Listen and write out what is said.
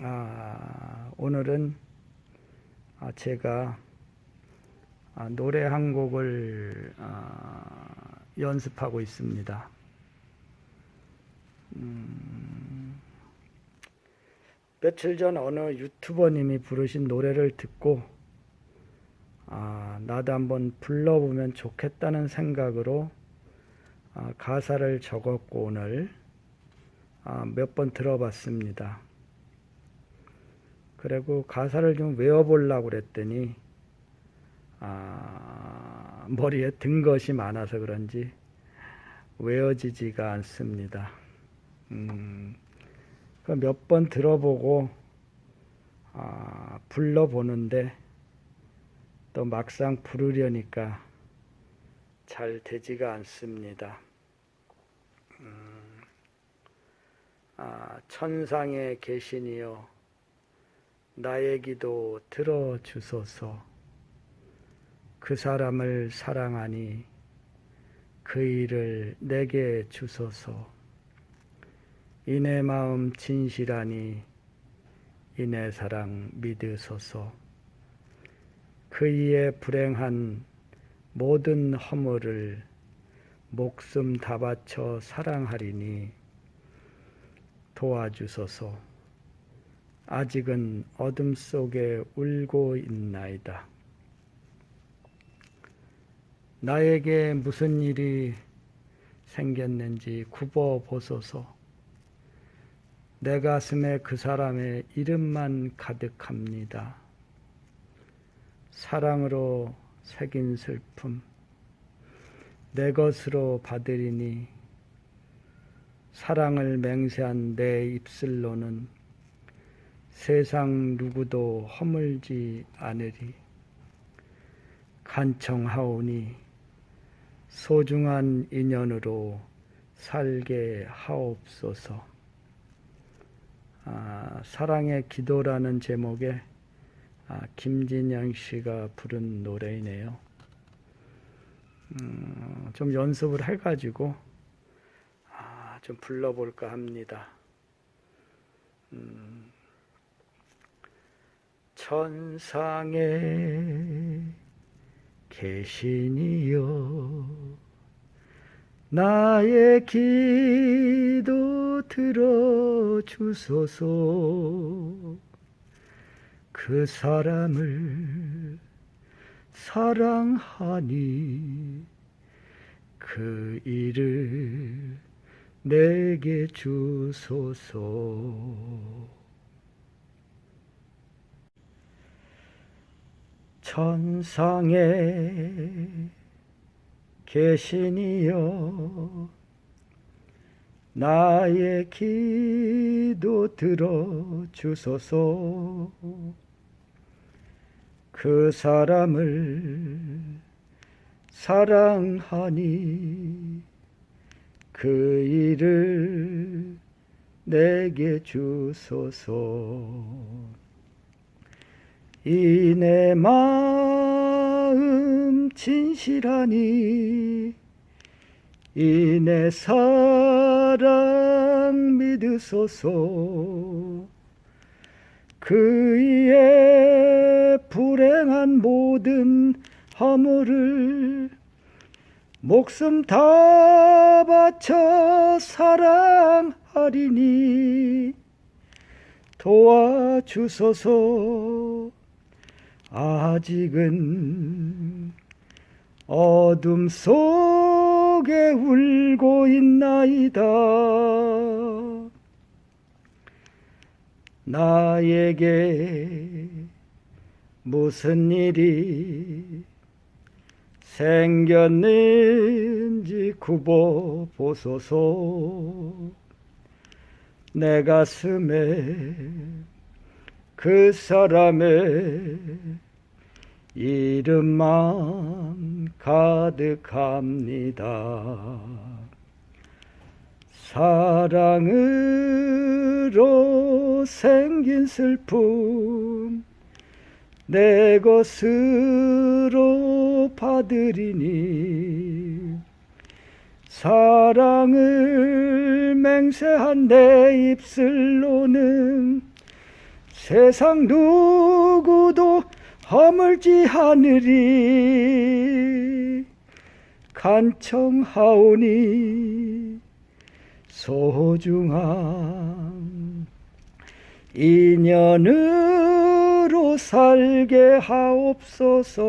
아, 오늘은 아, 제가 아, 노래 한 곡을 아, 연습하고 있습니다. 음, 며칠 전 어느 유튜버님이 부르신 노래를 듣고 아, 나도 한번 불러보면 좋겠다는 생각으로 아, 가사를 적었고 오늘 아, 몇 번 들어봤습니다. 그리고 가사를 좀 외워보려고 그랬더니 아, 머리에 든 것이 많아서 그런지 외워지지가 않습니다. 음, 몇 번 들어보고 아, 불러보는데 또 막상 부르려니까 잘 되지가 않습니다. 음, 아, 천상에 계시니여 나의 기도 들어주소서. 그 사람을 사랑하니 그 일을 내게 주소서. 이내 마음 진실하니 이내 사랑 믿으소서. 그 이에 불행한 모든 허물을 목숨 다 바쳐 사랑하리니 도와주소서 아직은 어둠 속에 울고 있나이다. 나에게 무슨 일이 생겼는지 굽어 보소서. 내 가슴에 그 사람의 이름만 가득합니다. 사랑으로 새긴 슬픔, 내 것으로 받으리니 사랑을 맹세한 내 입술로는 세상 누구도 허물지 않으리. 간청하오니 소중한 인연으로 살게 하옵소서. 아, 사랑의 기도라는 제목의 아, 김진영 씨가 부른 노래이네요. 음, 좀 연습을 해가지고 아, 좀 불러볼까 합니다. 음, 천상에 계시니여 나의 기도 들어주소서. 그 사람을 사랑하니 그 일을 내게 주소서 천상에 계시니여 나의 기도 들어주소서. 그 사람을 사랑하니 그 일을 내게 주소서 이내 마음 진실하니 이내 사랑 믿으소서. 그 이에 불행한 모든 허물을 목숨 다 바쳐 사랑하리니 도와주소서 아직은 어둠 속에 울고 있나이다. 나에게 무슨 일이 생겼는지 굽어 보소서 내 가슴에 그 사람의 이름만 가득합니다. 사랑으로 생긴 슬픔 내 것으로 받으리니 사랑을 맹세한 내 입술로는 세상 누구도 허물지 하늘이 간청하오니 소중한 인연으로 살게 하옵소서